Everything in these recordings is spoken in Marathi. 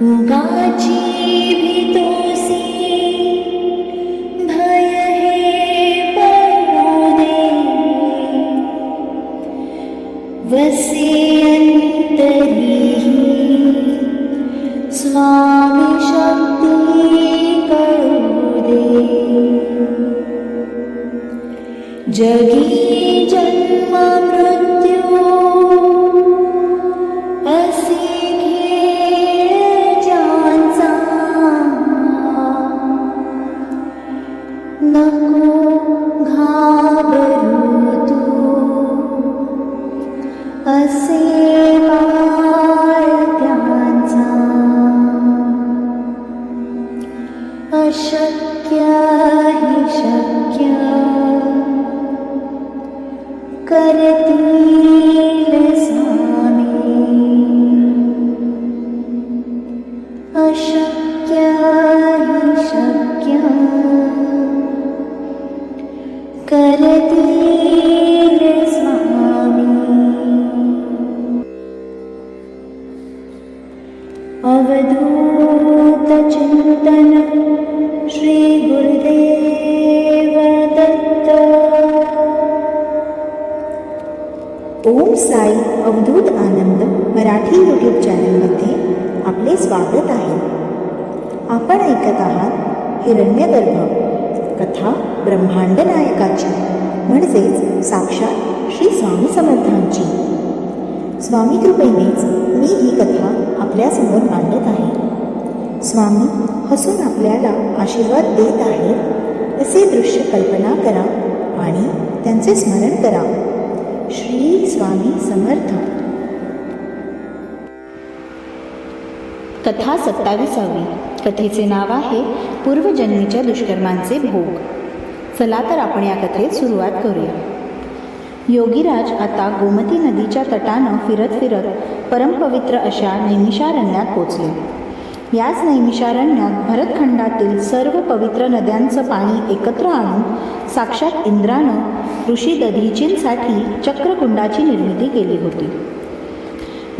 उगाची भीतोसी भय हे पडू वसे अंतरी स्वामी शक्ती कळू दे जगी नको साई अवधूत आनंद मराठी यूट्यूब चॅनलमध्ये आपले स्वागत आहे. आपण ऐकत आहात हिरण्यगर्भ कथा ब्रह्मांड नायकाची म्हणजेच साक्षात श्री स्वामी समर्थांची. स्वामी कृपेनेच मी ही कथा आपल्यासमोर मांडत आहे. स्वामी हसून आपल्याला आशीर्वाद देत आहेत असे दृश्य कल्पना करा आणि त्यांचे स्मरण करा. श्री स्वामी समर्थ. कथा सत्तावीसावी. कथेचे नाव आहे पूर्वजन्मीच्या दुष्कर्मांचे भोग. चला तर आपण या कथेत सुरुवात करूया. योगीराज आता गोमती नदीच्या तटानं फिरत फिरत परमपवित्र अशा नैमिषारण्यात पोचले. याच नैमिषारण्यात भरतखंडातील सर्व पवित्र नद्यांचं पाणी एकत्र आणून साक्षात इंद्रानं ऋषी दधीचींसाठी चक्रकुंडाची निर्मिती केली होती.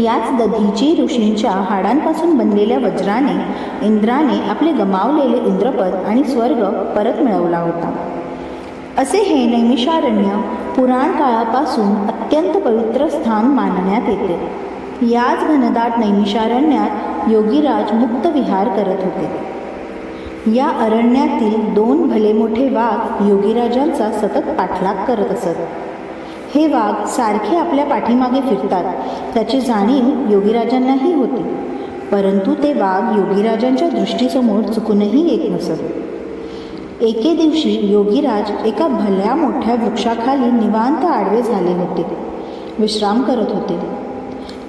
याच दधीची ऋषींच्या हाडांपासून बनलेल्या वज्राने इंद्राने आपले गमावलेले इंद्रपद आणि स्वर्ग परत मिळवला होता. असे हे नैमिषारण्य पुराण काळापासून अत्यंत पवित्र स्थान मानण्यात येते. याच घनदाट नैमिषारण्यात योगीराज मुक्त विहार करत होते. या अरण्यातील दोन भले मोठे वाघ योगीराजांचा सतत पाठलाग करत असत. हे वाघ सारखे आपल्या पाठीमागे फिरतात त्याची जाणीव योगीराजांनाही होती. परंतु ते वाघ योगीराजांच्या दृष्टीसमोर चुकूनही येत नसत. एके दिवशी योगीराज एका भल्या मोठ्या वृक्षाखाली निवांत आडवे झाले होते. विश्राम करत होते.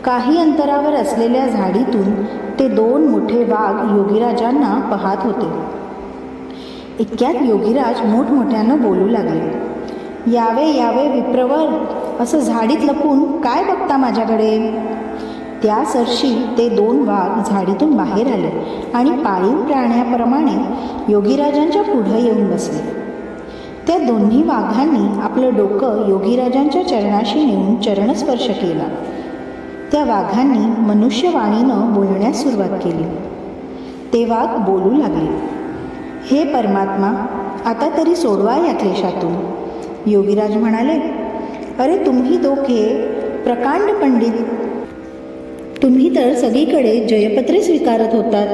काही अंतरावर असलेल्या झाडीतून ते दोन मोठे वाघ योगीराजांना पाहत होते. इतक्यात योगीराज मोठमोठ्यानं बोलू लागले. यावे यावे विप्रवर असं झाडीत लपून काय बघता माझ्याकडे? त्या सरशी ते दोन वाघ झाडीतून बाहेर आले आणि पाळीव प्राण्याप्रमाणे योगीराजांच्या पुढं येऊन बसले. त्या दोन्ही वाघांनी आपलं डोकं योगीराजांच्या चरणाशी नेऊन चरणस्पर्श केला. त्या वाघांनी मनुष्यवाणीनं बोलण्यास सुरुवात केली. ते वाघ बोलू लागले. हे परमात्मा आता तरी सोडवा या क्लेशातून. योगीराज म्हणाले अरे तुम्ही दोघे प्रकांड पंडित. तुम्ही तर सगळीकडे जयपत्रे स्वीकारत होतात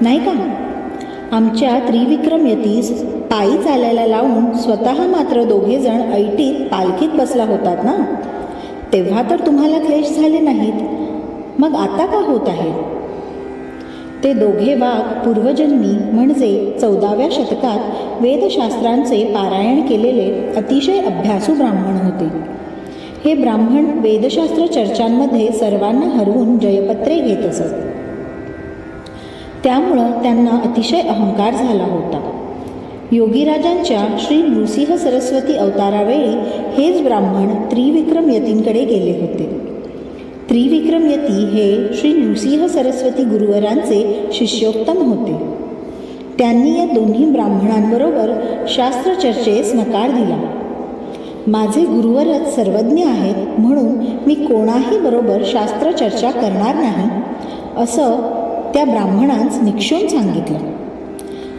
नाही का? आमच्या त्रिविक्रम यतीस पायी चालायला लावून स्वतः मात्र दोघेजण ऐटीत पालखीत बसला होतात ना? तेव्हा तर तुम्हाला क्लेश झाले नाहीत. मग आता का होत आहे? ते दोघे वाघ पूर्वजन्मी म्हणजे चौदाव्या शतकात वेदशास्त्रांचे पारायण केलेले अतिशय अभ्यासू ब्राह्मण होते. हे ब्राह्मण वेदशास्त्र चर्चांमध्ये सर्वांना हरवून जयपत्रे घेत असत. त्यामुळं त्यांना अतिशय अहंकार झाला होता. योगीराजांच्या श्री नृसिंह सरस्वती अवतारावेळी हेच ब्राह्मण त्रिविक्रम यतींकडे गेले होते. त्रिविक्रम यती हे श्री नृसिंह सरस्वती गुरुवरांचे शिष्योत्तम होते. त्यांनी या दोन्ही ब्राह्मणांबरोबर शास्त्रचर्चेस नकार दिला. माझे गुरुवरच सर्वज्ञ आहेत म्हणून मी कोणाही बरोबर शास्त्रचर्चा करणार नाही असं त्या ब्राह्मणांस निक्षून सांगितलं.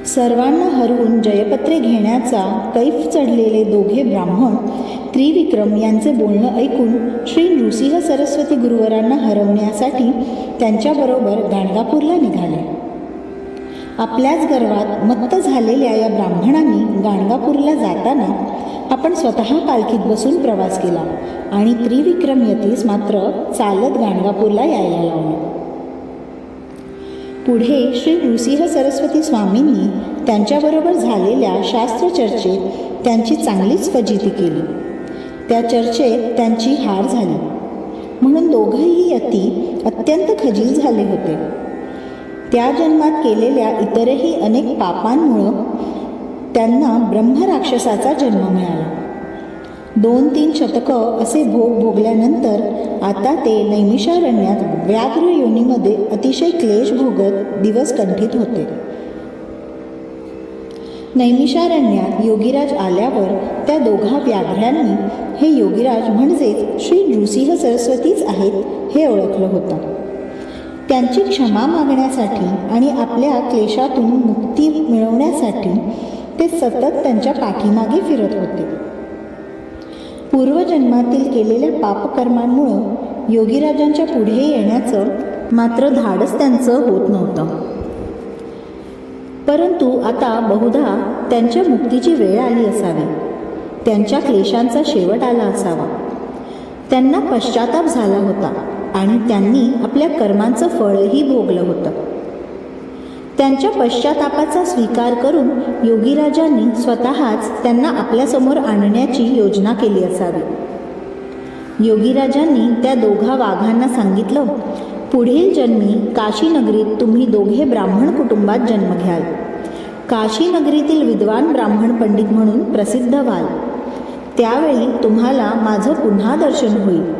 सर्वांना हरवून जयपत्रे घेण्याचा कैफ चढलेले दोघे ब्राह्मण त्रिविक्रम यांचे बोलणं ऐकून श्री नृसिंह सरस्वती गुरुवरांना हरवण्यासाठी त्यांच्याबरोबर गाणगापूरला निघाले. आपल्याच गर्वात मत्त झालेल्या या ब्राह्मणांनी गाणगापूरला जाताना आपण स्वतः पालखीत बसून प्रवास केला आणि त्रिविक्रम यतीस मात्र चालत गाणगापूरला यायला लावलं. पुढे श्री नृसिंह सरस्वती स्वामींनी त्यांच्याबरोबर झालेल्या शास्त्रचर्चेत त्यांची चांगलीच फजिती केली. त्या चर्चेत त्यांची हार झाली. म्हणून दोघंही अती अत्यंत खजील झाले होते. त्या जन्मात केलेल्या इतरही अनेक पापांमुळं त्यांना ब्रह्मराक्षसाचा जन्म मिळाला. दोन तीन शतकं असे भोग भोगल्यानंतर आता ते नैमिषारण्यात व्याघ्र योनीमध्ये अतिशय क्लेश भोगत दिवस कंठित होते. नैमिषारण्यात योगीराज आल्यावर त्या दोघा व्याघ्रांनी हे योगीराज म्हणजेच श्री नृसिंह सरस्वतीच आहेत हे ओळखलं होतं. त्यांची क्षमा मागण्यासाठी आणि आपल्या क्लेशातून मुक्ती मिळवण्यासाठी ते सतत त्यांच्या पाठीमागे फिरत होते. पूर्वजन्मातील केलेल्या पापकर्मांमुळं योगीराजांच्या पुढे येण्याचं मात्र धाडस त्यांचं होत नव्हतं. परंतु आता बहुधा त्यांच्या मुक्तीची वेळ आली असावी. त्यांच्या क्लेशांचा शेवट आला असावा. त्यांना पश्चाताप झाला होता आणि त्यांनी आपल्या कर्मांचं फळही भोगलं होतं. त्यांच्या पश्चातापाचा स्वीकार करून योगीराजांनी स्वतःच त्यांना आपल्यासमोर आणण्याची योजना केली असावी. योगीराजांनी त्या दोघा वाघांना सांगितलं पुढील जन्मी काशीनगरीत तुम्ही दोघे ब्राह्मण कुटुंबात जन्म घ्याल. काशीनगरीतील विद्वान ब्राह्मण पंडित म्हणून प्रसिद्ध व्हाल. त्यावेळी तुम्हाला माझं पुन्हा दर्शन होईल.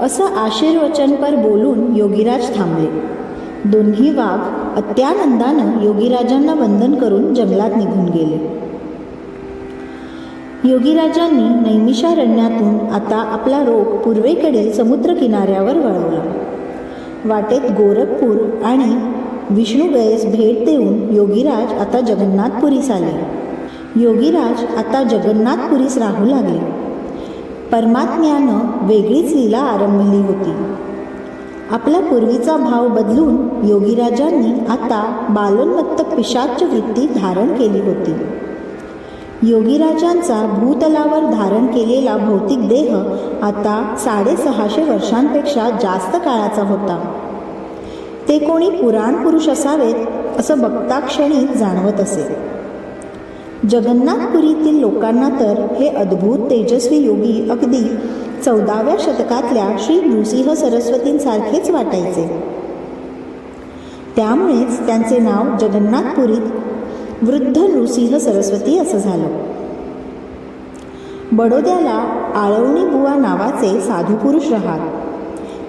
असं आशीर्वचनपर बोलून योगीराज थांबले. दोन्ही वाघ अत्यानंदानं योगीराजांना वंदन करून जंगलात निघून गेले. योगीराजांनी नैमिषारण्यातून आता आपला रोग पूर्वेकडील समुद्र किनाऱ्यावर वळवला. वाटेत गोरखपूर आणि विष्णुगयेस भेट देऊन योगीराज आता जगन्नाथपुरीस आले. योगीराज आता जगन्नाथपुरीस राहू लागले. परमात्म्यानं वेगळीच लीला आरंभली होती. आपला पूर्वीचा भाव बदलून योगीराजांनी आता बालोन्मत्त पिशाच वृत्ती धारण केली होती. योगीराजांचा भूतलावर धारण केलेला भौतिक देह आता साडेसहाशे वर्षांपेक्षा जास्त काळाचा होता. ते कोणी पुराण पुरुष असावेत असं बघता क्षणी जाणवत असे. जगन्नाथपुरीतील लोकांना तर हे अद्भुत तेजस्वी योगी अगदी चौदाव्या शतकातल्या श्री नृसिंह सरस्वतींसारखेच वाटायचे. त्यामुळेच त्यांचे नाव जगन्नाथपुरीत वृद्ध नृसिंह सरस्वती असं झालं. बडोद्याला आळवणी बुवा नावाचे साधू पुरुष राहत.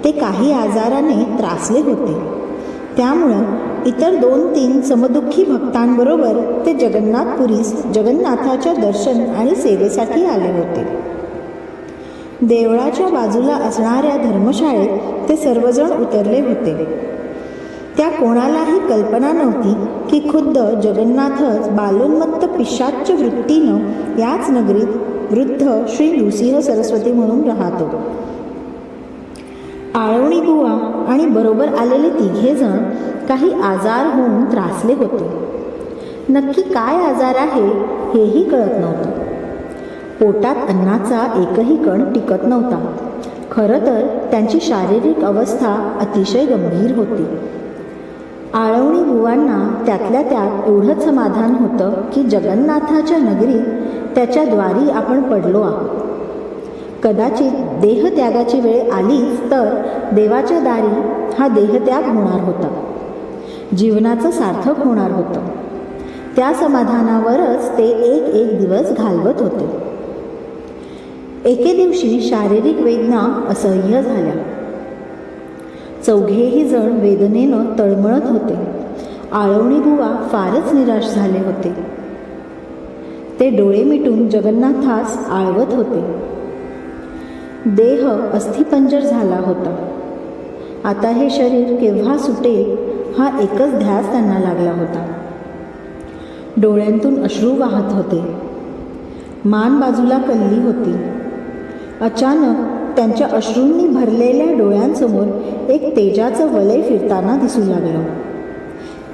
ते काही आजाराने त्रासले होते. त्यामुळं इतर दोन तीन समदुःखी भक्तांबरोबर ते जगन्नाथपुरीस जगन्नाथाच्या दर्शन आणि सेवेसाठी आले होते. देवळाच्या बाजूला असणाऱ्या धर्मशाळेत ते सर्वजण उतरले होते. त्या कोणालाही कल्पना नव्हती की खुद्द जगन्नाथच बालोन्मत्त पिशाच्च वृत्तीनं याच नगरीत वृद्ध श्री नृसिंह सरस्वती म्हणून राहतो. आळवणी बुवा आणि बरोबर आलेले तिघेजण काही आजार होऊन त्रासले होते. नक्की काय आजार आहे हेही कळत नव्हतं. पोटात अन्नाचा एकही कण टिकत नव्हता. खरं तर त्यांची शारीरिक अवस्था अतिशय गंभीर होती. आळवणी बुवांना त्यातल्या त्यात एवढंच समाधान होतं की जगन्नाथाच्या नगरीत त्याच्या द्वारी आपण पडलो आहोत. कदाचित देहत्यागाची वेळ आलीच तर देवाच्या दारी हा देहत्याग होणार होता. जीवनाचं सार्थक होणार होतं. त्या समाधानावरच ते एक एक दिवस घालवत होते. एके दिवशी शारीरिक वेदना असह्य झाल्या. चौघेही जण वेदनेनं तळमळत होते. आळवणी बुवा फारच निराश झाले होते. ते डोळे मिटून जगन्नाथास आळवत होते. देह अस्थिपंजर झाला होता. आता हे शरीर केव्हा सुटेल हा एकच ध्यास त्यांना लागला होता. डोळ्यांतून अश्रू वाहत होते. मान बाजूला कल्ली होती. अचानक त्यांच्या अश्रूंनी भरलेल्या डोळ्यांसमोर एक तेजाचं वलय फिरताना दिसू लागलं.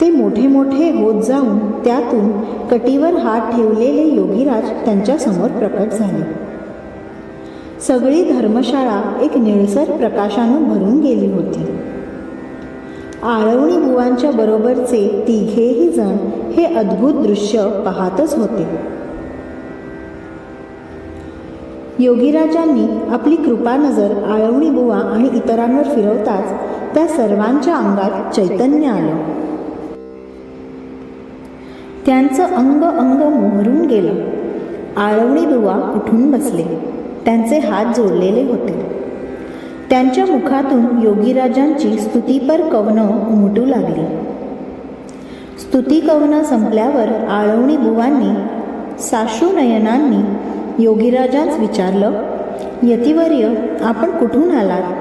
ते मोठे मोठे होत जाऊन त्यातून कटीवर हात ठेवलेले योगीराज त्यांच्यासमोर प्रकट झाले. सगळी धर्मशाळा एक निळसर प्रकाशानं भरून गेली होती. आळवणी बुवांच्या बरोबरचे तिघेही जण हे अद्भुत दृश्य पाहतच होते. योगीराजांनी आपली कृपा नजर आळवणी बुवा आणि इतरांवर फिरवताच त्या सर्वांच्या अंगात चैतन्य आलं. त्यांचं अंग अंग मोहरून गेलं. आळवणी बुवा उठून बसले. त्यांचे हात जोडलेले होते. त्यांच्या मुखातून योगीराजांची स्तुतीपर कवनं उमटू लागली. स्तुती कवनं संपल्यावर आळवणी बुवांनी साशू नयनांनी योगीराजांस विचारलं यतिवर्य आपण कुठून आलात?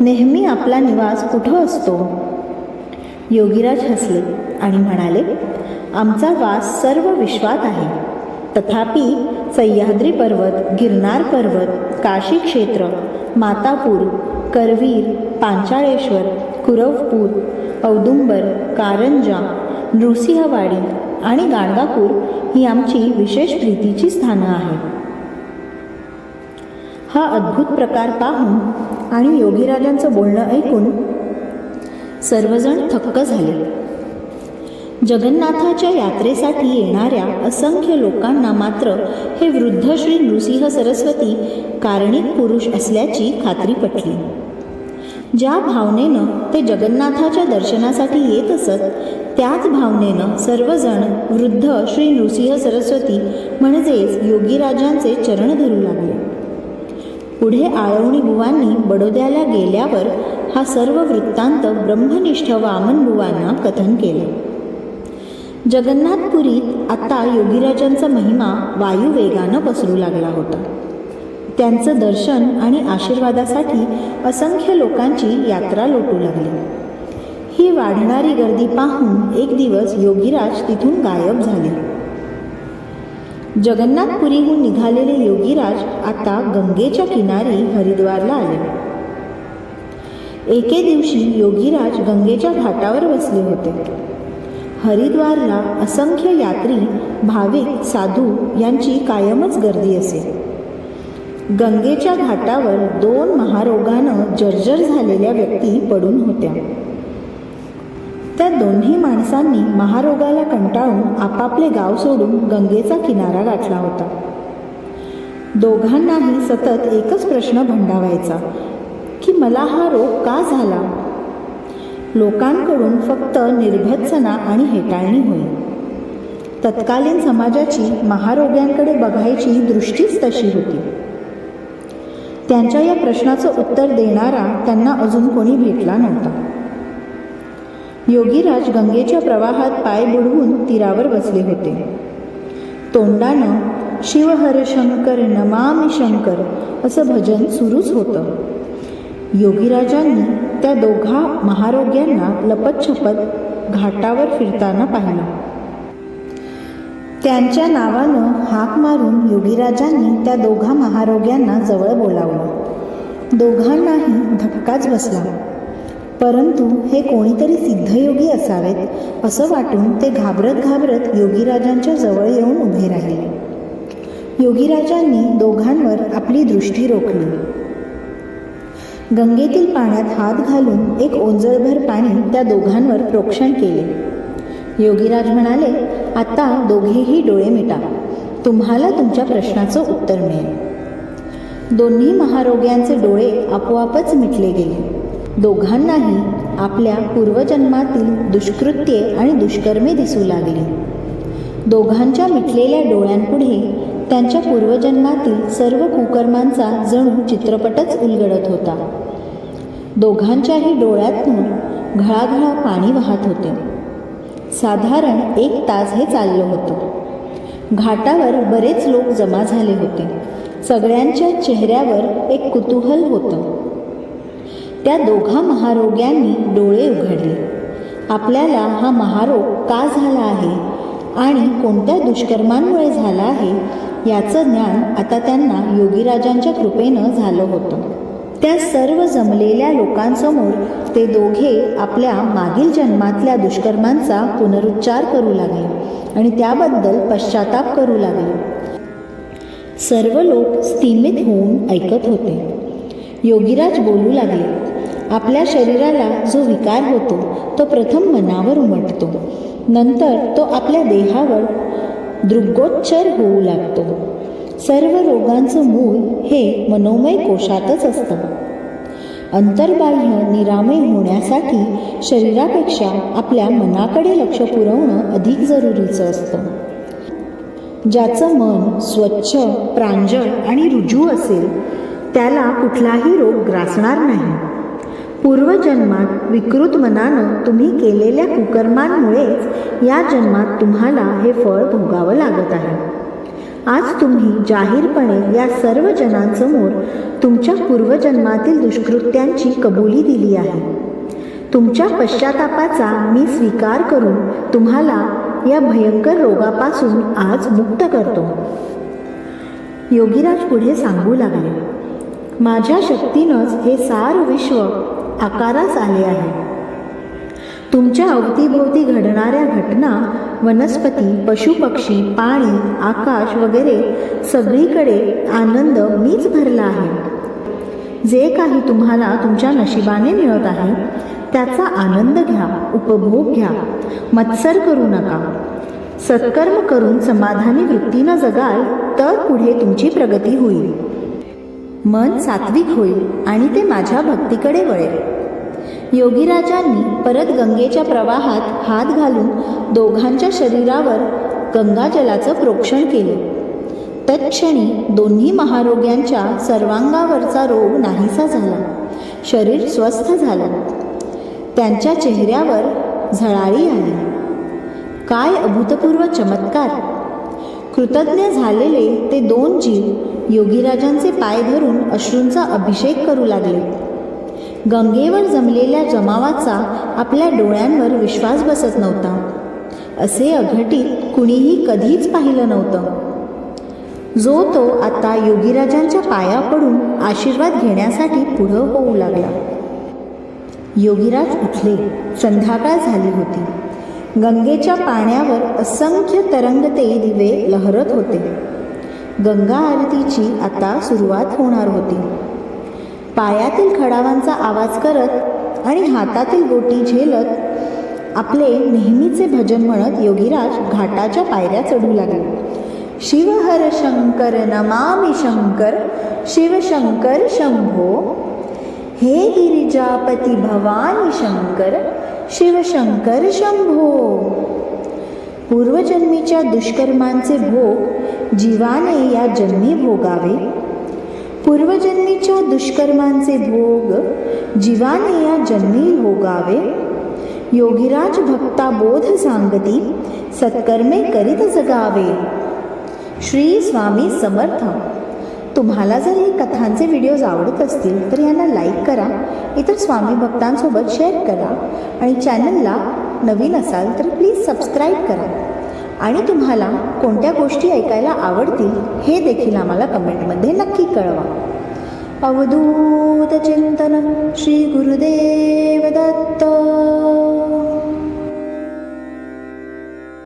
नेहमी आपला निवास कुठं असतो? योगीराज हसले आणि म्हणाले आमचा वास सर्व विश्वात आहे. तथापि सह्याद्री पर्वत गिरनार पर्वत काशी क्षेत्र मातापूर करवीर पांचाळेश्वर कुरवपूर औदुंबर कारंजा नृसिंहवाडी आणि गाणगापूर ही आमची विशेष प्रीतीची स्थानं आहेत. हा अद्भुत प्रकार पाहून आणि योगीराजांचं बोलणं ऐकून सर्वजण थक्क झाले. जगन्नाथाच्या यात्रेसाठी येणाऱ्या असंख्य लोकांना मात्र हे वृद्ध श्री नृसिंह सरस्वती कारणिक पुरुष असल्याची खात्री पटली. ज्या भावनेनं ते जगन्नाथाच्या दर्शनासाठी येत असत त्याच भावनेनं सर्वजण वृद्ध श्री नृसिंह सरस्वती म्हणजेच योगीराजांचे चरण धरू लागले. पुढे आळवणी बुवांनी बडोद्याला गेल्यावर हा सर्व वृत्तांत ब्रह्मनिष्ठ वामन बुवांना कथन केलं. जगन्नाथपुरीत आता योगीराजांचा महिमा वायुवेगानं पसरू लागला होता. त्यांचं दर्शन आणि आशीर्वादासाठी असंख्य लोकांची यात्रा लोटू लागली. ही वाढणारी गर्दी पाहून एक दिवस योगीराज तिथून गायब झाले. जगन्नाथपुरीहून निघालेले योगीराज आता गंगेच्या किनारी हरिद्वारला आले. एके दिवशी योगीराज गंगेच्या घाटावर बसले होते. हरिद्वारला असंख्य यात्री भाविक साधू यांची कायमच गर्दी असे. गंगेच्या घाटावर दोन महारोगानं जर्जर झालेल्या व्यक्ती पडून होत्या. त्या दोन्ही माणसांनी महारोगाला कंटाळून आपापले गाव सोडून गंगेचा किनारा गाठला होता. दोघांनाही सतत एकच प्रश्न भंडावायचा की मला हा रोग का झाला? लोकांकडून फक्त निर्भत्सना आणि हेटाळणी होईल. तत्कालीन समाजाची महारोग्यांकडे बघायची दृष्टीच तशी होती. त्यांच्या या प्रश्नाचं उत्तर देणारा त्यांना अजून कोणी भेटला नव्हता. योगीराज गंगेच्या प्रवाहात पाय बुडवून तीरावर बसले होते. तोंडानं शिवहर शंकर नमामि शंकर असं भजन सुरूच होतं. योगीराजांनी त्या दोघा महारोग्यांना लपतछपत घाटावर फिरताना पाहिलं. त्यांच्या नावानं हाक मारून योगीराजांनी त्या दोघा महारोग्यांना जवळ बोलावलं. दोघांनाही धक्काच बसला. परंतु हे कोणीतरी सिद्धयोगी असावेत असं वाटून ते घाबरत घाबरत योगीराजांच्या जवळ येऊन उभे राहिले. योगीराजांनी दोघांवर आपली दृष्टी रोखली. गंगेतील पाण्यात हात घालून एक ओंजळभर पाणी त्या दोघांवर प्रोक्षण केले. योगीराज म्हणाले आता दोघेही डोळे मिटा. तुम्हाला तुमच्या प्रश्नाचं उत्तर मिळेल. दोन्ही महारोग्यांचे डोळे आपोआपच मिटले गेले. दोघांनाही आपल्या पूर्वजन्मातील दुष्कृत्ये आणि दुष्कर्मे दिसू लागली. दोघांच्या मिटलेल्या डोळ्यांपुढे त्यांच्या पूर्वजन्मातील सर्व कुकर्मांचा जणू चित्रपटच उलगडत होता. दोघांच्याही डोळ्यातून घळाघळा पाणी वाहत होते. साधारण एक तास हे चाललं होतं. घाटावर बरेच लोक जमा झाले होते. सगळ्यांच्या चेहऱ्यावर एक कुतूहल होतं. त्या दोघा महारोग्यांनी डोळे उघडले. आपल्याला हा महारोग का झाला आहे आणि कोणत्या दुष्कर्मांमुळे झाला आहे याचं ज्ञान आता त्यांना योगीराजांच्या कृपेनं झालं होतं. त्या सर्व जमलेल्या लोकांसमोर ते दोघे आपल्या मागील जन्मातल्या दुष्कर्मांचा पुनरुच्चार करू लागले आणि त्याबद्दल पश्चाताप करू लागले. सर्व लोक स्थिमित होऊन ऐकत होते. योगीराज बोलू लागले आपल्या शरीराला जो विकार होतो तो प्रथम मनावर उमटतो. नंतर तो आपल्या देहावर दृग्गोच्चर होऊ लागतो. सर्व रोगांचं मूळ हे मनोमय कोशातच असतं. अंतर्बाह्य निरामय होण्यासाठी शरीरापेक्षा आपल्या मनाकडे लक्ष पुरवणं अधिक जरुरीचं असतं. ज्याचं मन स्वच्छ प्रांजळ आणि रुजू असेल त्याला कुठलाही रोग ग्रासणार नाही. पूर्वजन्मात विकृत मनानं तुम्ही केलेल्या कुकर्मांमुळेच या जन्मात तुम्हाला हे फळ भोगावं लागत आहे. आज तुम्ही जाहीरपणे या सर्व जनांसमोर तुमच्या पूर्वजन्मातील दुष्कृत्यांची कबुली दिली आहे. तुमच्या पश्चातापाचा मी स्वीकार करून तुम्हाला या भयंकर रोगापासून आज मुक्त करतो. योगीराज पुढे सांगू लागले माझ्या शक्तीनंच हे सार विश्व आकारास आले आहे. तुमच्या अवतीभोवती घडणाऱ्या घटना वनस्पती पशुपक्षी पाणी आकाश वगैरे सगळीकडे आनंद मीच भरला आहे. जे काही तुम्हाला तुमच्या नशिबाने मिळत आहे त्याचा आनंद घ्या उपभोग घ्या. मत्सर करू नका. सत्कर्म करून समाधानी वृत्तीनं जगाल तर पुढे तुमची प्रगती होईल. मन सात्विक होईल आणि ते माझ्या भक्तीकडे वळेल. योगीराजांनी परत गंगेच्या प्रवाहात हात घालून दोघांच्या शरीरावर गंगाजलाचं प्रोक्षण केलं. तत्क्षणी दोन्ही महारोग्यांच्या सर्वांगावरचा रोग नाहीसा झाला. शरीर स्वस्थ झालं. त्यांच्या चेहऱ्यावर झळाळी आली. काय अभूतपूर्व चमत्कार! कृतज्ञ झालेले ते दोन जीव योगीराजांचे पाय धरून अश्रूंचा अभिषेक करू लागले. गंगेवर जमलेल्या जमावाचा आपल्या डोळ्यांवर विश्वास बसत नव्हता. असे अघटित कुणीही कधीच पाहिलं नव्हतं. जो तो आता योगीराजांच्या पाया पडून आशीर्वाद घेण्यासाठी पुढं होऊ लागला. योगीराज उठले. संध्याकाळ झाली होती. गंगेच्या पाण्यावर असंख्य तरंगते दिवे लहरत होते. गंगा आरतीची आता सुरुवात होणार होती. पायातील खडावांचा आवाज करत आणि हातातील गोटी झेलत आपले नेहमीचे भजन म्हणत योगीराज घाटाच्या पायऱ्या चढू लागले. शिवहर शंकर नमामि शंकर शिवशंकर शंभो. हे गिरिजापती भवानी शंकर शिवशंकर शंभो. पूर्वजन्मीच्या दुष्कर्मांचे भोग जीवाने या जन्मी भोगावे. पूर्वजन्मीच्या दुष्कर्मांचे भोग जीवाने या जन्मी भोगावे योगीराज भक्ता बोध सांगती सत्कर्मे करीत जगावे. श्री स्वामी समर्थ. तुम्हाला जर हे कथांचे व्हिडिओज आवडत असतील तर यांना लाईक करा. इतर स्वामी भक्तांसोबत शेअर करा. आणि चॅनलला नवीन असाल तर प्लीज सबस्क्राईब करा. आणि तुम्हाला कोणत्या गोष्टी ऐकायला आवडतील हे देखील आम्हाला कमेंटमध्ये नक्की कळवा. अवधूत चिंतन श्री गुरुदेव दत्त.